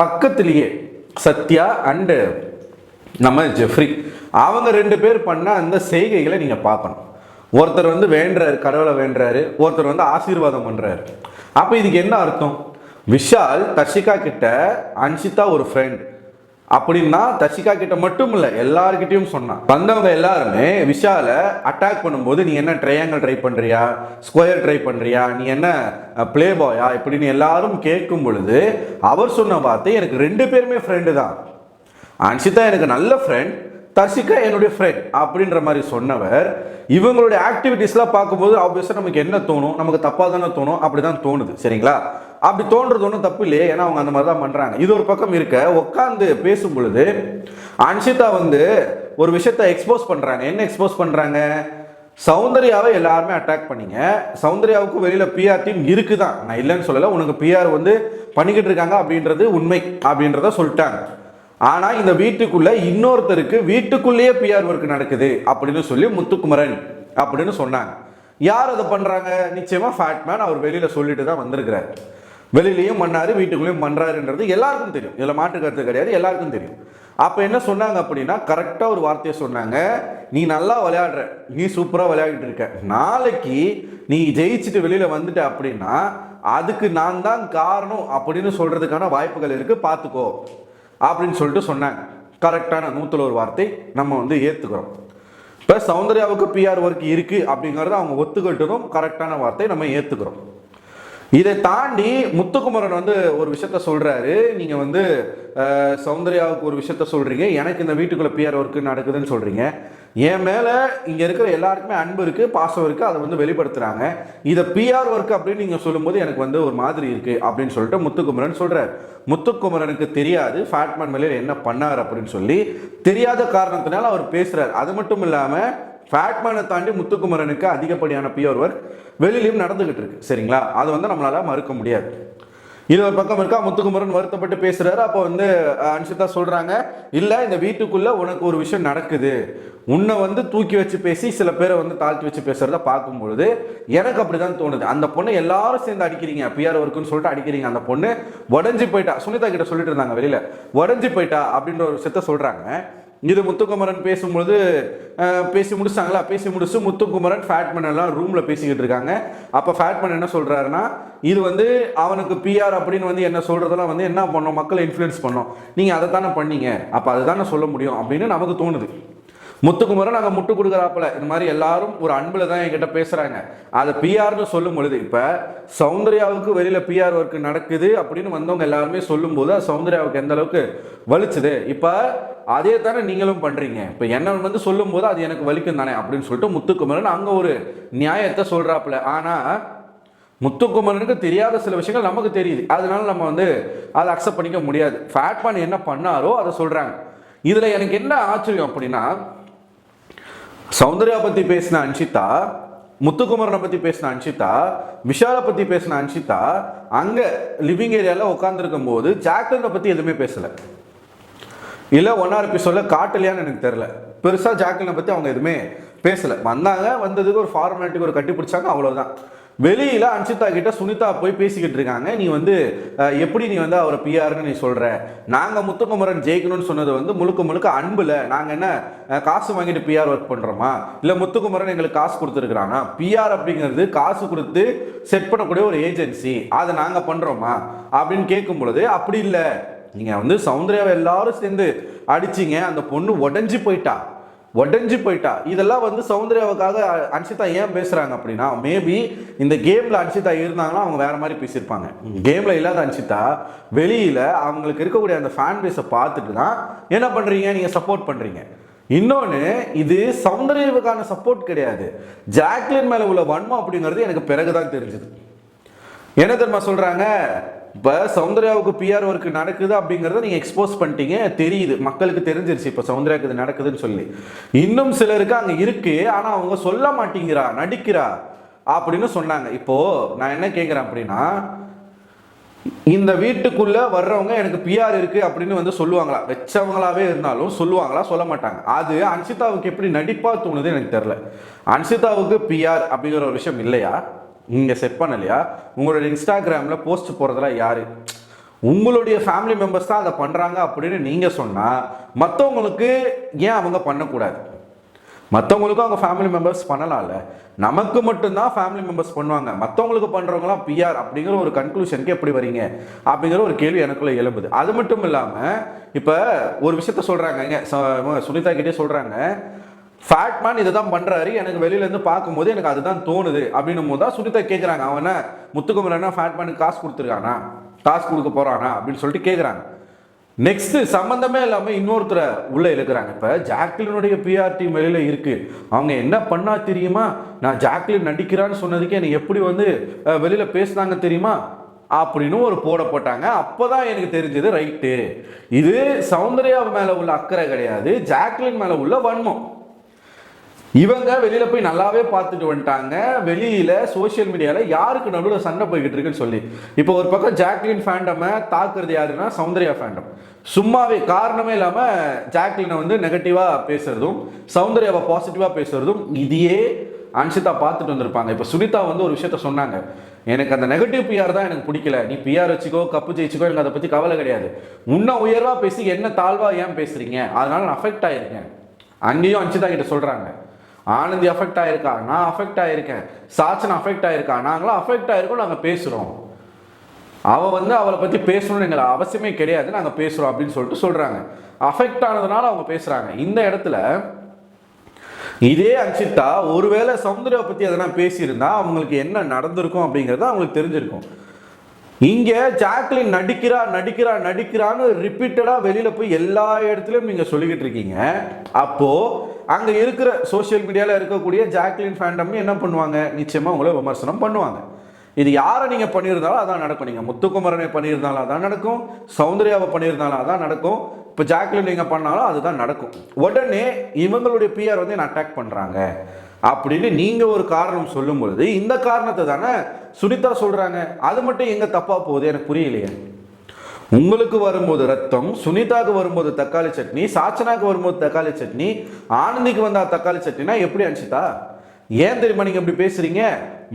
A: பக்கத்திலேயே சத்யா அண்டு நம்ம ஜெஃப்ரி அவங்க ரெண்டு பேர் பண்ண அந்த செய்கைகளை நீங்க பார்க்கணும். ஒருத்தர் வந்து வேண்டுறாரு கடவுளை வேண்டுறாரு. ஒருத்தர் வந்து ஆசீர்வாதம் பண்றாரு. அப்ப இதுக்கு என்ன அர்த்தம்? விஷால் தர்ஷிகா கிட்ட அன்ஷிதா ஒரு ஃப்ரெண்ட் அப்படின்னா தர்ஷிகா கிட்ட மட்டும் இல்ல எல்லார்கிட்டயும் சொன்னான். வந்தவங்க எல்லாருமே விஷால அட்டாக் பண்ணும்போது நீ என்ன ட்ரையாங்கிள் ட்ரை பண்றியா? ஸ்கொயர் ட்ரை பண்றியா? நீ என்ன பிளே பாயா இப்படின்னு எல்லாரும் கேட்கும் பொழுது அவர் சொன்ன பார்த்து எனக்கு ரெண்டு பேருமே ஃப்ரெண்டு தான். அன்ஷிதா எனக்கு நல்ல ஃப்ரெண்ட் தர்ஷிகா என்னுடைய ஃப்ரெண்ட் அப்படின்ற மாதிரி சொன்னவர். இவங்களுடைய ஆக்டிவிட்டீஸ்லாம் பார்க்கும்போது ஆப்வியஸாக நமக்கு என்ன தோணும்? நமக்கு தப்பாக தானே தோணும்? அப்படி தான் தோணுது. சரிங்களா? அப்படி தோன்றது ஒன்றும் தப்பு இல்லையே ஏன்னா அவங்க அந்த மாதிரி தான் பண்ணுறாங்க இது ஒரு பக்கம் இருக்க உட்காந்து பேசும் பொழுது அன்ஷிதா வந்து ஒரு விஷயத்த எக்ஸ்போஸ் பண்ணுறாங்க என்ன எக்ஸ்போஸ் பண்ணுறாங்க சௌந்தர்யாவை எல்லாருமே அட்டாக் பண்ணிங்க. சௌந்தர்யாவுக்கு வெளியில் பிஆர் டீம் இருக்குதான். நான் இல்லைன்னு சொல்லலை உனக்கு பிஆர் வந்து பண்ணிக்கிட்டு இருக்காங்க அப்படின்றது உண்மை அப்படின்றத சொல்லிட்டாங்க. ஆனால் இந்த வீட்டுக்குள்ளே இன்னொருத்தருக்கு வீட்டுக்குள்ளேயே பிஆர் ஒர்க் நடக்குது அப்படின்னு சொல்லி முத்துக்குமரன் அப்படின்னு சொன்னாங்க. யார் அதை பண்ணுறாங்க நிச்சயமாக ஃபேட்மேன் அவர் வெளியில் சொல்லிட்டு தான் வந்திருக்கிறார். வெளியிலையும் பண்ணாரு வீட்டுக்குள்ளேயும் பண்ணுறாருன்றது எல்லாருக்கும் தெரியும். இதில் மாற்று கருத்து கிடையாது எல்லாருக்கும் தெரியும். அப்போ என்ன சொன்னாங்க அப்படின்னா கரெக்டாக ஒரு வார்த்தையை சொன்னாங்க. நீ நல்லா விளையாடுற நீ சூப்பராக விளையாடிட்டு இருக்க. நாளைக்கு நீ ஜெயிச்சுட்டு வெளியில் வந்துட்ட அப்படின்னா அதுக்கு நான் தான் காரணம் அப்படின்னு சொல்கிறதுக்கான வாய்ப்புகள் இருக்குது பார்த்துக்கோ அப்படின்னு சொல்லிட்டு சொன்னாங்க. கரெக்டான நூற்றில் ஒரு வார்த்தை நம்ம வந்து ஏற்றுக்கிறோம் இப்போ சௌந்தர்யாவுக்கு பிஆர் ஒர்க் இருக்குது அப்படிங்கிறத அவங்க ஒத்துக்கிட்டதும் கரெக்டான வார்த்தை நம்ம ஏற்றுக்கிறோம் இதை தாண்டி முத்துக்குமரன் வந்து ஒரு விஷயத்த சொல்றாரு. நீங்க வந்து சௌந்தர்யாவுக்கு ஒரு விஷயத்த சொல்றீங்க. எனக்கு இந்த வீட்டுக்குள்ள பிஆர் ஒர்க் நடக்குதுன்னு சொல்றீங்க. என் மேல இங்க இருக்கிற எல்லாருக்குமே அன்பு இருக்கு பாசம் இருக்கு அதை வந்து வெளிப்படுத்துறாங்க. இதை பிஆர் ஒர்க் அப்படின்னு நீங்க சொல்லும்போது எனக்கு வந்து ஒரு மாதிரி இருக்கு அப்படின்னு சொல்லிட்டு முத்துக்குமரன் சொல்றாரு. முத்துக்குமரனுக்கு தெரியாது ஃபேட்மேன் மேலே என்ன பண்ணார் அப்படின்னு சொல்லி தெரியாத காரணத்தினால அவர் பேசுறாரு. அது மட்டும் இல்லாமல் ஃபேட்மேனை தாண்டி முத்துக்குமரனுக்கு அதிகப்படியான பியூர் ஒர்க் வெளியிலையும் நடந்துகிட்டு இருக்கு. சரிங்களா? அது வந்து நம்மளால மறுக்க முடியாது. இது ஒரு பக்கம் இருக்கா? முத்துக்குமரன் வருத்தப்பட்டு பேசுறாரு. அப்போ வந்து அஹ், அன்ஷிதா சொல்றாங்க இல்லை இந்த வீட்டுக்குள்ள உனக்கு ஒரு விஷயம் நடக்குது. உன்னை வந்து தூக்கி வச்சு பேசி சில பேரை வந்து தாழ்த்தி வச்சு பேசுறத பார்க்கும்பொழுது எனக்கு அப்படிதான் தோணுது. அந்த பொண்ணு எல்லாரும் சேர்ந்து அடிக்கிறீங்க. பிஆர் ஒர்க்குன்னு சொல்லிட்டு அடிக்கிறீங்க. அந்த பொண்ணு உடஞ்சி போயிட்டா. சுனிதா கிட்ட சொல்லிட்டு இருந்தாங்க வெளியில. உடஞ்சி போயிட்டா? அப்படின்ற ஒரு விஷயத்த சொல்றாங்க. இது முத்துக்குமரன் பேசும்பொழுது பேசி முடிச்சாங்களா? பேசி முடிச்சு முத்துக்குமரன் ஃபேட்மேன் எல்லாம் ரூமில் பேசிக்கிட்டு இருக்காங்க. அப்போ ஃபேட்மேன் என்ன சொல்கிறாருன்னா இது வந்து அவனுக்கு பிஆர் அப்படின்னு வந்து என்ன சொல்கிறதெல்லாம் வந்து என்ன பண்ணோம்? மக்களை இன்ஃப்ளூயன்ஸ் பண்ணோம். நீங்கள் அதை தானே பண்ணீங்க. அப்போ அதுதானே சொல்ல முடியும் அப்படின்னு நமக்கு தோணுது. முத்துக்குமரன் நாங்கள் முட்டு கொடுக்குறாப்புல. இந்த மாதிரி எல்லாரும் ஒரு அன்பில் தான் என்கிட்ட பேசுகிறாங்க அதை பிஆர்னு சொல்லும் பொழுது இப்போ சௌந்தர்யாவுக்கு வெளியில் பிஆர் ஒர்க் நடக்குது அப்படின்னு வந்தவங்க எல்லாருமே சொல்லும்போது அது சௌந்தர்யாவுக்கு எந்த அளவுக்கு வலிச்சுது. இப்போ அதே தானே நீங்களும் பண்ணுறீங்க இப்போ என்ன வந்து சொல்லும்போது அது எனக்கு வலிக்கும் தானே அப்படின்னு சொல்லிட்டு முத்துக்குமரன் அங்கே ஒரு நியாயத்தை சொல்கிறாப்புல ஆனால் முத்துக்குமரனுக்கு தெரியாத சில விஷயங்கள் நமக்கு தெரியுது. அதனால நம்ம வந்து அதை அக்செப்ட் பண்ணிக்க முடியாது. ஃபேட் பண்ணி என்ன பண்ணாரோ அதை சொல்கிறாங்க இதில் எனக்கு என்ன ஆச்சரியம் அப்படின்னா சௌந்தர்யா பத்தி பேசின அன்ஷிதா முத்துக்குமரனை பத்தி பேசின அன்ஷிதா விஷாலை பத்தி பேசின அன்ஷிதா அங்க லிவிங் ஏரியால உட்காந்துருக்கும் போது ஜாக்லினை பத்தி எதுவுமே பேசல. இல்ல ஒன்னார் சொல்ல காட்டலையான்னு எனக்கு தெரியல. பெருசா ஜாக்லினை பத்தி அவங்க எதுவுமே பேசல. வந்தாங்க வந்ததுக்கு ஒரு ஃபார்மாலிட்டிக்கு ஒரு கட்டி பிடிச்சாங்க அவ்வளவுதான். வெளியில் அன்சிதா கிட்ட சுனிதா போய் பேசிக்கிட்டு இருக்காங்க. நீ வந்து எப்படி நீ வந்து அவரை பிஆர்னு நீ சொல்கிற நாங்கள் முத்துக்குமரன் ஜெயிக்கணும்னு சொன்னது வந்து முழுக்க முழுக்க அன்பில் நாங்கள் என்ன காசு வாங்கிட்டு பிஆர் ஒர்க் பண்ணுறோமா இல்லை முத்துக்குமரன் எங்களுக்கு காசு கொடுத்துருக்குறானா? பிஆர் அப்படிங்கிறது காசு கொடுத்து செட் பண்ணக்கூடிய ஒரு ஏஜென்சி அதை நாங்கள் பண்ணுறோமா அப்படின்னு கேட்கும் பொழுது அப்படி இல்லை. நீங்கள் வந்து சௌந்தர்யாவை எல்லாரும் சேர்ந்து அடிச்சீங்க. அந்த பொண்ணு உடஞ்சி போயிட்டா. உடஞ்சி போயிட்டா. இதெல்லாம் வந்து சௌந்தர்யாவுக்காக அ- அன்ஷிதா ஏன் பேசுறாங்க அப்படின்னா மேபி இந்த கேம்ல அன்ஷிதா இருந்தாங்கன்னா அவங்க வேற மாதிரி பேசியிருப்பாங்க. கேம்ல இல்லாத அன்ஷிதா வெளியில அவங்களுக்கு இருக்கக்கூடிய அந்த ஃபேன் பேஸை பார்த்துட்டு தான் என்ன பண்றீங்க? நீங்க சப்போர்ட் பண்றீங்க. இன்னொன்று இது சௌந்தர்யாவுக்கான சப்போர்ட் கிடையாது. ஜாக்லின் மேல உள்ள வன்மம் அப்படிங்கிறது எனக்கு பிறகுதான் தெரிஞ்சது. என்ன தெரியுமா சொல்றாங்க? இப்போ சௌந்தர்யாவுக்கு பிஆர் ஒர்க் நடக்குது அப்படிங்கிறத நீங்கள் எக்ஸ்போஸ் பண்ணிட்டீங்க தெரியுது. மக்களுக்கு தெரிஞ்சிருச்சு இப்போ சௌந்தர்யாவுக்கு இது நடக்குதுன்னு சொல்லி. இன்னும் சிலருக்கு அங்கே இருக்கு ஆனால் அவங்க சொல்ல மாட்டேங்கிறா நடிக்கிறா அப்படின்னு சொன்னாங்க. இப்போ நான் என்ன கேட்குறேன் அப்படின்னா இந்த வீட்டுக்குள்ள வர்றவங்க எனக்கு பிஆர் இருக்கு அப்படின்னு வந்து சொல்லுவாங்களா? வச்சவங்களாவே இருந்தாலும் சொல்லுவாங்களா? சொல்ல மாட்டாங்க. அது அன்சிதாவுக்கு எப்படி நடிப்பா தோணுது எனக்கு தெரில அன்சிதாவுக்கு பிஆர் அப்படிங்கிற ஒரு விஷயம் இல்லையா? நீங்கள் செட் பண்ணலையா? உங்களோட இன்ஸ்டாகிராமில் போஸ்ட் போகிறதெல்லாம் யார்? உங்களுடைய ஃபேமிலி மெம்பர்ஸ் தான் அதை பண்ணுறாங்க அப்படின்னு நீங்கள் சொன்னால் மற்றவங்களுக்கு ஏன் அவங்க பண்ணக்கூடாது? மற்றவங்களுக்கும் அவங்க ஃபேமிலி மெம்பர்ஸ் பண்ணலாம்ல. நமக்கு மட்டும்தான் ஃபேமிலி மெம்பர்ஸ் பண்ணுவாங்க. மற்றவங்களுக்கு பண்ணுறவங்களாம் பிஆர் அப்படிங்கிற ஒரு கன்க்ளூஷனுக்கு எப்படி வரீங்க? அப்படிங்கிற ஒரு கேள்வி எனக்குள்ளே எழும்புது. அது மட்டும் இல்லாமல் இப்போ ஒரு விஷயத்த சொல்கிறாங்க சுனிதா கிட்டே சொல்கிறாங்க ஃபேட்மேன் இதை தான் பண்ணுறாரு எனக்கு வெளியிலேருந்து பார்க்கும்போது எனக்கு அதுதான் தோணுது. அப்படின்னும் போது தான் சுனிதா கேட்குறாங்க அவனை முத்துக்குமரனா ஃபேட்மேனுக்கு காசு கொடுத்துருக்கானா? காசு கொடுக்க போகிறானா அப்படின்னு சொல்லிட்டு கேட்குறாங்க நெக்ஸ்ட் சம்மந்தமே இல்லாமல் இன்னொருத்தரை உள்ளே இழுக்கிறாங்க. இப்போ ஜாக்லினுடைய பிஆர் டீம் வெளியில் இருக்குது அவங்க என்ன பண்ணா தெரியுமா? நான் ஜாக்லின் நடிக்கிறான்னு சொன்னதுக்கு என்னை எப்படி வந்து வெளியில் பேசினாங்க பேசுனாங்க தெரியுமா? அப்படின்னு ஒரு போட போட்டாங்க. அப்போ தான் எனக்கு தெரிஞ்சது ரைட்டு. இது சௌந்தர்யா மேலே உள்ள அக்கறை கிடையாது. ஜாக்லின் மேலே உள்ள வன்மம். இவங்க வெளியில போய் நல்லாவே பார்த்துட்டு வந்துட்டாங்க. வெளியில சோஷியல் மீடியால யாருக்கு நடுவில் சண்டை போய்கிட்டு இருக்குன்னு சொல்லி. இப்போ ஒரு பக்கம் ஜாக்லின் ஃபேண்டமை தாக்குறது யாருன்னா சௌந்தர்யா ஃபேண்டம் சும்மாவே காரணமே இல்லாம ஜாக்லினை வந்து நெகட்டிவா பேசுறதும் சௌந்தர்யாவை பாசிட்டிவா பேசுறதும் இதையே அன்ஷிதா பார்த்துட்டு வந்திருப்பாங்க. இப்போ சுனிதா வந்து ஒரு விஷயத்த சொன்னாங்க. எனக்கு அந்த நெகட்டிவ் பிஆர் தான் எனக்கு பிடிக்கல. நீ பிஆர் வச்சுக்கோ கப்பு ஜெயிச்சுக்கோ எனக்கு அதை பற்றி கவலை கிடையாது. உன்ன உயர்வாக பேசி என்ன தாழ்வா ஏன் பேசுறீங்க? அதனால நான் அஃபெக்ட் ஆயிருக்கேன். அங்கேயும் அன்ஷிதா கிட்ட சொல்கிறாங்க ஆனந்தி அஃபெக்ட் ஆயிருக்கா? நான் அஃபெக்ட் ஆயிருக்கேன். சாச்சன் அஃபெக்ட் ஆயிருக்கா? நாங்களாம் அஃபெக்ட் ஆயிருக்கோம் நாங்கள் பேசுகிறோம் அவள் வந்து அவளை பற்றி பேசணும்னு எங்களுக்கு அவசியமே கிடையாது. நாங்கள் பேசுகிறோம் அப்படின்னு சொல்லிட்டு சொல்கிறாங்க அஃபெக்ட் ஆனதுனால அவங்க பேசுகிறாங்க இந்த இடத்துல இதே அன்சித்தா ஒருவேளை சௌந்தர்யா பற்றி எதனா பேசியிருந்தா அவங்களுக்கு என்ன நடந்திருக்கும் அப்படிங்கிறது அவங்களுக்கு தெரிஞ்சிருக்கும். இங்கே ஜாக்லின் நடிக்கிறா நடிக்கிறா நடிக்கிறான்னு ரிப்பீட்டடாக வெளியில் போய் எல்லா இடத்துலையும் நீங்கள் சொல்லிக்கிட்டு இருக்கீங்க. அப்போது அங்கே இருக்கிற சோஷியல் மீடியாவில் இருக்கக்கூடிய ஜாக்லின் ஃபேண்டம் என்ன பண்ணுவாங்க? நிச்சயமாக உங்களை விமர்சனம் பண்ணுவாங்க. இது யாரை நீங்கள் பண்ணியிருந்தாலும் அதான் நடக்கும். நீங்கள் முத்துக்குமரனை பண்ணியிருந்தாலும் அதான் நடக்கும். சௌந்தர்யாவை பண்ணியிருந்தாலும் அதான் நடக்கும். இப்போ ஜாக்லின் நீங்கள் பண்ணாலும் அதுதான் நடக்கும். உடனே இவங்களுடைய பிஆர் வந்து என்ன அட்டாக் பண்ணுறாங்க அப்படின்னு நீங்கள் ஒரு காரணம் சொல்லும் பொழுது இந்த காரணத்தை தானே சுனிதா சொல்கிறாங்க அது மட்டும் எங்கே தப்பாக போகுது? எனக்கு புரியலையே. உங்களுக்கு வரும்போது ரத்தம் சுனிதாவுக்கு வரும்போது தக்காளி சட்னி சாச்சனாக்கு வரும்போது தக்காளி சட்னி ஆனந்திக்கு வந்தால் தக்காளி சட்னினா எப்படி அனுப்பிச்சிட்டா ஏன் தெரியுமா நீங்க அப்படி பேசுறீங்க?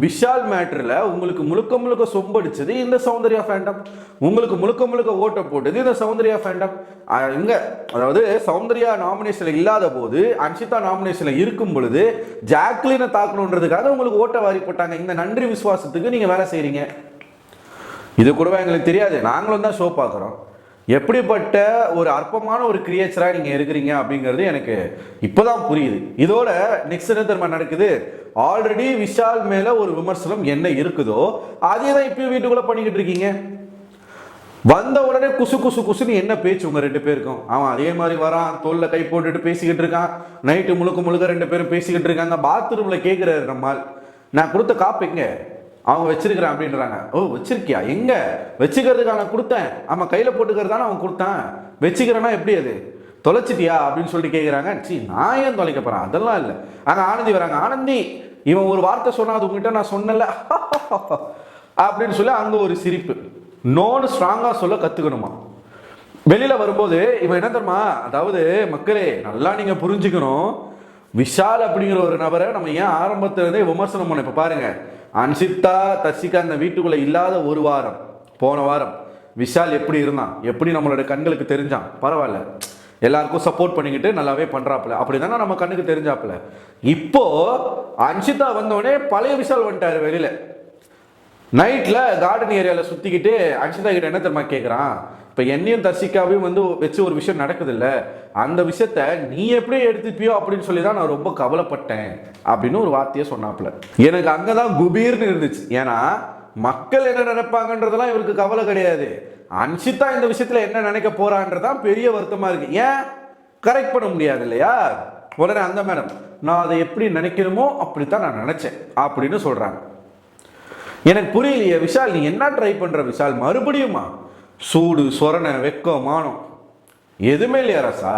A: விஷால் மேட்ரில் உங்களுக்கு முழுக்க முழுக்க சொம்படிச்சது இந்த சௌந்தர்யா ஃபேண்டம் உங்களுக்கு முழுக்க முழுக்க ஓட்டை போட்டது இந்த சௌந்தர்யா ஃபேண்டம் அஹ் இங்க அதாவது சௌந்தர்யா நாமினேஷனில் இல்லாத போது அன்ஷிதா நாமினேஷனில் இருக்கும் பொழுது ஜாக்லினை தாக்கணுன்றதுக்காக உங்களுக்கு ஓட்டை வாரி போட்டாங்க. இந்த நன்றி விசுவாசத்துக்கு நீங்கள் வேலை செய்கிறீங்க இது கூடவே எங்களுக்கு தெரியாது. நாங்களும் தான் ஷோ பார்க்குறோம். எப்படிப்பட்ட ஒரு அற்பமான ஒரு கிரியேச்சராக நீங்கள் இருக்கிறீங்க அப்படிங்கிறது எனக்கு இப்போதான் புரியுது. இதோட நெக்ஸ்ட் என்ன தெரியுமா நடக்குது? ஆல்ரெடி விஷால் மேலே ஒரு விமர்சனம் என்ன இருக்குதோ அதே தான் இப்பயும் வீட்டுக்குள்ளே பண்ணிக்கிட்டு இருக்கீங்க. வந்த உடனே குசு குசு குசுன்னு என்ன பேச்சு உங்க ரெண்டு பேருக்கும்? அவன் அதே மாதிரி வரான் தோல்ல கை போட்டுட்டு பேசிக்கிட்டு இருக்கான். நைட்டு முழுக்க முழுக்க ரெண்டு பேரும் பேசிக்கிட்டு இருக்காங்க. பாத்ரூம்ல கேட்கிறாரு நம்மால். நான் கொடுத்த காப்பு அவன் அவங்க வச்சிருக்கிறேன் அப்படின்றாங்க. ஓ வச்சிருக்கியா? எங்க? வச்சுக்கிறதுக்கான கொடுத்தேன். ஆமா கையில போட்டுக்கிறதான அவன் கொடுத்தான். வச்சுக்கிறேன்னா எப்படி அது? தொலைச்சிட்டியா? அப்படின்னு சொல்லிட்டு கேட்குறாங்க சி நான் ஏன் தொலைக்க போறேன்? அதெல்லாம் இல்லை. அங்க ஆனந்தி வராங்க. ஆனந்தி இவன் ஒரு வார்த்தை சொன்னா அது உங்ககிட்ட நான் சொன்னல அப்படின்னு சொல்லி அங்க ஒரு சிரிப்பு. நோன்னு ஸ்ட்ராங்கா சொல்ல கத்துக்கணுமா? வெளியில வரும்போது இவன் என்ன தெரியுமா? அதாவது மக்களே நல்லா நீங்க புரிஞ்சுக்கணும். விஷால் அப்படிங்கிற ஒரு நபரை நம்ம ஏன் ஆரம்பத்துல இருந்தே விமர்சனம் பண்ண இப்ப பாருங்க. அன்சித்தா தசிக்கா அந்த வீட்டுக்குள்ளே இல்லாத ஒரு வாரம் போன வாரம். விஷால் எப்படி இருந்தான்? எப்படி நம்மளோட கண்களுக்கு தெரிஞ்சான்? பரவாயில்ல. எல்லாருக்கும் சப்போர்ட் பண்ணிக்கிட்டு நல்லாவே பண்ணுறாப்புல அப்படி தானே நம்ம கண்ணுக்கு தெரிஞ்சாப்புல? இப்போ அன்சிதா வந்தோடனே பழைய விஷால் வந்துட்டாரு வெளியில். நைட்டில் கார்டன் ஏரியாவில் சுற்றிக்கிட்டு அன்ஷிதா கிட்ட என்ன தெரியுமா கேட்குறான் இப்போ என்னையும் தர்சிக்காவையும் வந்து வச்சு ஒரு விஷயம் நடக்குதுல்ல? அந்த விஷயத்த நீ எப்படி எடுத்துப்பியோ அப்படின்னு சொல்லி தான் நான் ரொம்ப கவலைப்பட்டேன் அப்படின்னு ஒரு வார்த்தையை சொன்னாப்புல. எனக்கு அங்கே தான் குபீர்னு இருந்துச்சு. ஏன்னா மக்கள் என்ன நினைப்பாங்கன்றதெல்லாம் இவருக்கு கவலை கிடையாது. அன்ஷிதா இந்த விஷயத்தில் என்ன நினைக்க போறான்றதான் பெரிய வருத்தமாக இருக்கு. ஏன்? கரெக்ட் பண்ண முடியாது இல்லையா? உடனே அந்த மேடம் நான் அதை எப்படி நினைக்கணுமோ அப்படித்தான் நான் நினைச்சேன் அப்படின்னு சொல்றாங்க. எனக்கு புரியலையே விஷால் நீ என்ன ட்ரை பண்ற விஷால்? மறுபடியுமா? சூடு சொரணை வெக்கம் மானம். எதுவுமே இல்லையா ரசா?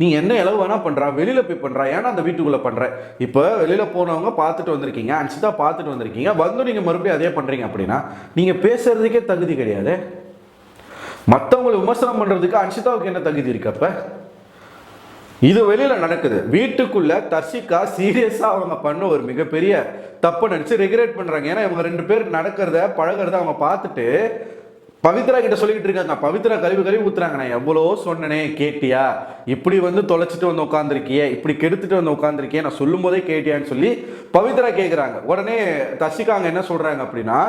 A: நீ என்ன இளவு வேணா பண்ணுறா வெளியில் போய் பண்ணுறா ஏன்னா அந்த வீட்டுக்குள்ளே பண்ணுற இப்போ வெளியில் போனவங்க பார்த்துட்டு வந்திருக்கீங்க அன்சிதா பார்த்துட்டு வந்திருக்கீங்க வந்து நீங்கள் மறுபடியும் அதே பண்ணுறீங்க அப்படின்னா நீங்கள் பேசுறதுக்கே தகுதி கிடையாது. மற்றவங்களை விமர்சனம் பண்ணுறதுக்கு அன்சிதாவுக்கு என்ன தகுதி இருக்கு அப்போ? இது வெளியில் நடக்குது. வீட்டுக்குள்ள தர்ஷிகா சீரியஸாக அவங்க பண்ண ஒரு மிகப்பெரிய தப்பு நினச்சி ரெகுலேட் பண்ணுறாங்க ஏன்னா இவங்க ரெண்டு பேர் நடக்கிறத பழகிறத அவங்க பார்த்துட்டு பவித்ரா கிட்ட சொல்லிக்கிட்டு இருக்காங்க. பவித்ரா கழிவு கழிவு ஊத்துறாங்க. நான் எவ்வளோ சொன்னனே கேட்டியா? இப்படி வந்து தொலைச்சிட்டு வந்து உட்காந்துருக்கியே இப்படி கெடுத்துட்டு வந்து உட்காந்துருக்கியே நான் சொல்லும் போதே கேட்டியான்னு சொல்லி பவித்ரா கேட்குறாங்க உடனே தசிக்காங்க என்ன சொல்றாங்க அப்படின்னா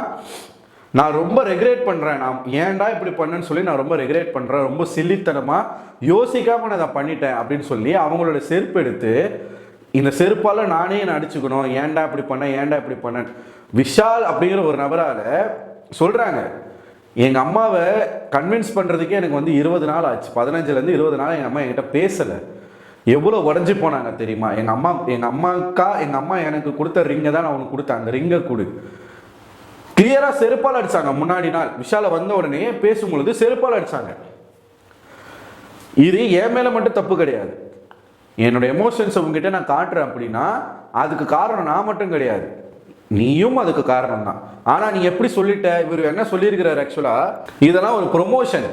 A: நான் ரொம்ப ரெகுலேட் பண்றேன். நான் ஏன்டா இப்படி பண்ணேன்னு சொல்லி நான் ரொம்ப ரெகுலேட் பண்றேன். ரொம்ப சில்லித்தனமா யோசிக்காம நான் அதை பண்ணிட்டேன் அப்படின்னு சொல்லி அவங்களோட செருப்பு எடுத்து இந்த செருப்பால் நானே என்னை அடிச்சுக்கணும். ஏன்டா இப்படி பண்ண? ஏன்டா இப்படி பண்ணேன் விஷால் அப்படிங்கிற ஒரு நபரால் சொல்கிறாங்க எங்கள் அம்மாவை கன்வின்ஸ் பண்ணுறதுக்கே எனக்கு வந்து இருபது நாள் ஆச்சு. பதினஞ்சுலேருந்து இருபது நாள் எங்கள் அம்மா என்கிட்ட பேசலை. எவ்வளோ உடஞ்சி போனாங்க தெரியுமா? எங்கள் அம்மா எங்கள் அம்மாக்கா எங்கள் அம்மா எனக்கு கொடுத்த ரிங்கை தான் நான் உனக்கு கொடுத்தேன். அந்த ரிங்கை கொடு. கிளியராக செருப்பால் அடிச்சாங்க முன்னாடி நாள். விஷால வந்த உடனே பேசும்பொழுது செருப்பால் அடிச்சாங்க. இது என் மேலே மட்டும் தப்பு கிடையாது. என்னோட எமோஷன்ஸ் உங்ககிட்ட நான் காட்டுறேன் அப்படின்னா அதுக்கு காரணம் நான் மட்டும் கிடையாது. நீயும் அதுக்கு காரணம் தான் ஆனால் நீ எப்படி சொல்லிட்ட? இவர் என்ன சொல்லியிருக்கிறார் ஆக்சுவலாக இதெல்லாம் ஒரு ப்ரொமோஷன்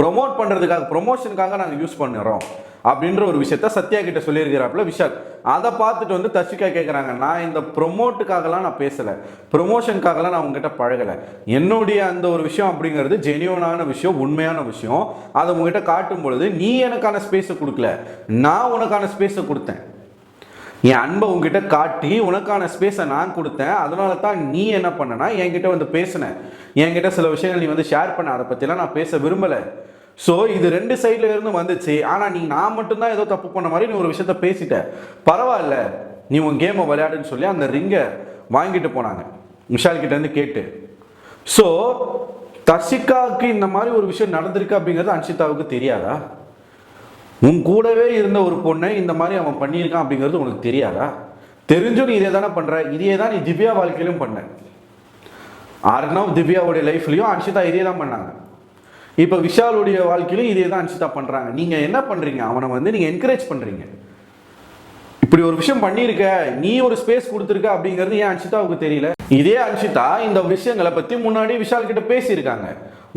A: ப்ரொமோட் பண்ணுறதுக்காக ப்ரொமோஷனுக்காக நாங்கள் யூஸ் பண்ணுறோம். அப்படின்ற ஒரு விஷயத்த சத்யா கிட்ட சொல்லியிருக்கிறாப்புல விஷால். அதை பார்த்துட்டு வந்து தர்ஷிகா கேட்குறாங்க நான் இந்த ப்ரொமோட்டுக்காகலாம் நான் பேசலை. ப்ரொமோஷனுக்காகலாம் நான் உங்ககிட்ட பழகலை. என்னுடைய அந்த ஒரு விஷயம் அப்படிங்கிறது ஜெனியூனான விஷயம் உண்மையான விஷயம். அதை உங்ககிட்ட காட்டும் பொழுது நீ எனக்கான ஸ்பேஸை கொடுக்கல. நான் உனக்கான ஸ்பேஸை கொடுத்தேன். என் அன்பை உங்ககிட்ட காட்டி உனக்கான ஸ்பேஸை நான் கொடுத்தேன். அதனால தான் நீ என்ன பண்ணனா என்கிட்ட வந்து பேசின. என்கிட்ட சில விஷயங்கள் நீ வந்து ஷேர் பண்ண. அதை பற்றிலாம் நான் பேச விரும்பலை. ஸோ இது ரெண்டு சைடில் இருந்து வந்துச்சு. ஆனால் நீ நான் மட்டும்தான் ஏதோ தப்பு பண்ண மாதிரி நீ ஒரு விஷயத்த பேசிட்ட. பரவாயில்ல. நீ உன் கேமை விளையாடுன்னு சொல்லி அந்த ரிங்கை வாங்கிட்டு போனாங்க. விஷால் கிட்டேருந்து கேட்டு. ஸோ தர்ஷிகாவுக்கு இந்த மாதிரி ஒரு விஷயம் நடந்திருக்கு அப்படிங்கிறது அன்ஷிதாவுக்கு தெரியாதா? உன் கூடவே இருந்த ஒரு பொண்ணை இந்த மாதிரி அவன் பண்ணியிருக்கான் அப்படிங்கிறது உனக்கு தெரியாதா? தெரிஞ்சும் நீ இதே தானே பண்ற. இதே தான் நீ திவ்யா வாழ்க்கையிலும் பண்ண. ஆர்னவ் திவ்யாவுடைய லைஃப்லையும் அன்ஷிதா இதே தான் பண்ணாங்க. இப்போ விஷாலுடைய வாழ்க்கையிலும் இதே தான் அன்ஷிதா பண்றாங்க. நீங்க என்ன பண்றீங்க? அவனை வந்து நீங்க என்கரேஜ் பண்றீங்க. இப்படி ஒரு விஷயம் பண்ணியிருக்க. நீ ஒரு ஸ்பேஸ் கொடுத்துருக்க அப்படிங்கிறது ஏன் அன்ஷிதாவுக்கு தெரியல? இதே அன்ஷிதா இந்த விஷயங்களை பத்தி முன்னாடி விஷால் கிட்ட பேசியிருக்காங்க.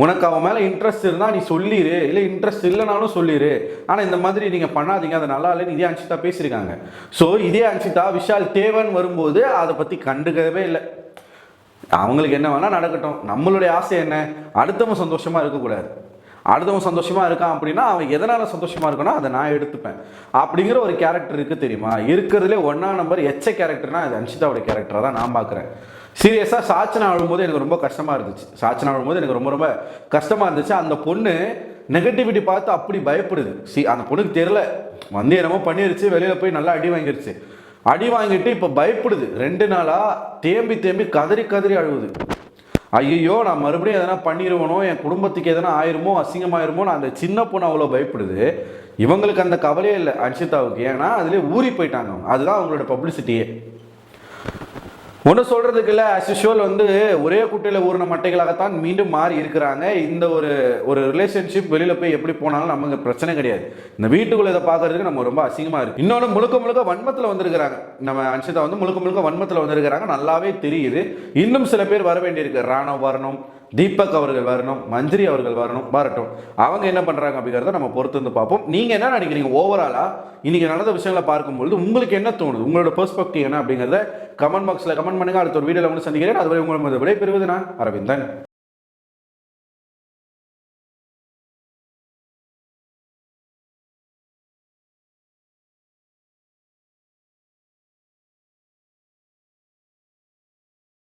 A: உனக்கு அவன் மேலே இன்ட்ரெஸ்ட் இருந்தால் நீ சொல்லிடு இல்லை இன்ட்ரெஸ்ட் இல்லைனாலும் சொல்லிடு ஆனால் இந்த மாதிரி நீங்கள் பண்ணாதீங்க. அது நல்லா இல்லைன்னு இதே அன்ஷிதா பேசியிருக்காங்க. ஸோ இதே அன்ஷிதா விஷால் தேவன் வரும்போது அதை பற்றி கண்டுக்கவே இல்லை. அவங்களுக்கு என்ன வேணால் நடக்கட்டும். நம்மளுடைய ஆசை என்ன? அடுத்தவன் சந்தோஷமாக இருக்கக்கூடாது. அடுத்தவன் சந்தோஷமாக இருக்கான் அப்படின்னா அவன் எதனால் சந்தோஷமாக இருக்கணும் அதை நான் எடுத்துப்பேன். அப்படிங்கிற ஒரு கேரக்டர் இருக்குது தெரியுமா? இருக்கிறதுலே ஒன்றா நம்பர் எச்ச கேரக்டர்னா அது அன்ஷிதாவோட கேரக்டரை தான் நான் பார்க்குறேன். சீரியஸாக சாச்சனா அழும்போது எனக்கு ரொம்ப கஷ்டமாக இருந்துச்சு. சாச்சனா அழும்போது எனக்கு ரொம்ப ரொம்ப கஷ்டமாக இருந்துச்சு. அந்த பொண்ணு நெகட்டிவிட்டி பார்த்து அப்படி பயப்படுது. சி அந்த பொண்ணுக்கு தெரில வந்து என்னமோ பண்ணிருச்சு. வெளியில் போய் நல்லா அடி வாங்கிருச்சு. அடி வாங்கிட்டு இப்போ பயப்படுது. ரெண்டு நாளாக தேம்பி தேம்பி கதறி கதறி அழுகுது ஐயோ நான் மறுபடியும் எதனா பண்ணிடுவனோ என் குடும்பத்துக்கு எதனா ஆயிருமோ அசிங்கமாயிருமோ நான் அந்த சின்ன பொண்ணு அவ்வளோ பயப்படுது. இவங்களுக்கு அந்த கவலையே இல்லை அன்ஷிதாவுக்கு. ஏன்னா அதுலேயே ஊறி போயிட்டாங்க அதுதான் அவங்களோட பப்ளிசிட்டியே ஒன்று சொல்கிறதுக்கு இல்லை அஸ் usual வந்து ஒரே குட்டையில் ஊறின மட்டைகளாகத்தான் மீண்டும் மாறி இருக்கிறாங்க. இந்த ஒரு ஒரு ரிலேஷன்ஷிப் வெளியில் போய் எப்படி போனாலும் நமக்கு பிரச்சனை கிடையாது. இந்த வீட்டுக்குள்ளே இதை பார்க்குறதுக்கு நம்ம ரொம்ப அசிங்கமாக இருக்குது இன்னொன்று முழுக்க முழுக்க வன்மத்தில் வந்திருக்கிறாங்க. நம்ம அன்ஷிதா வந்து முழுக்க முழுக்க வன்மத்தில் வந்திருக்கிறாங்க. நல்லாவே தெரியுது. இன்னும் சில பேர் வர வேண்டியிருக்கு. ராணவ் வரணும் தீபக் அவர்கள் வரணும் மஞ்சிரி அவர்கள் வரணும் வரட்டும். அவங்க என்ன பண்ணுறாங்க அப்படிங்கிறத நம்ம பொறுத்து வந்து பார்ப்போம். நீங்கள் என்ன நினைக்கிறீங்க? ஓவராலாக இன்றைக்கி நடந்த விஷயங்களை பார்க்கும்பொழுது உங்களுக்கு என்ன தோணுது? உங்களோட பெர்ஸ்பெக்டிவ் என்ன அப்படிங்கிறத கமெண்ட் பாக்ஸில் கமெண்ட் பண்ணுங்கள் அடுத்த ஒரு வீடியோவில் வந்து சந்திக்கிறேன். அதுவரை உங்களை விடைபெறுவது நான் அரவிந்தன்.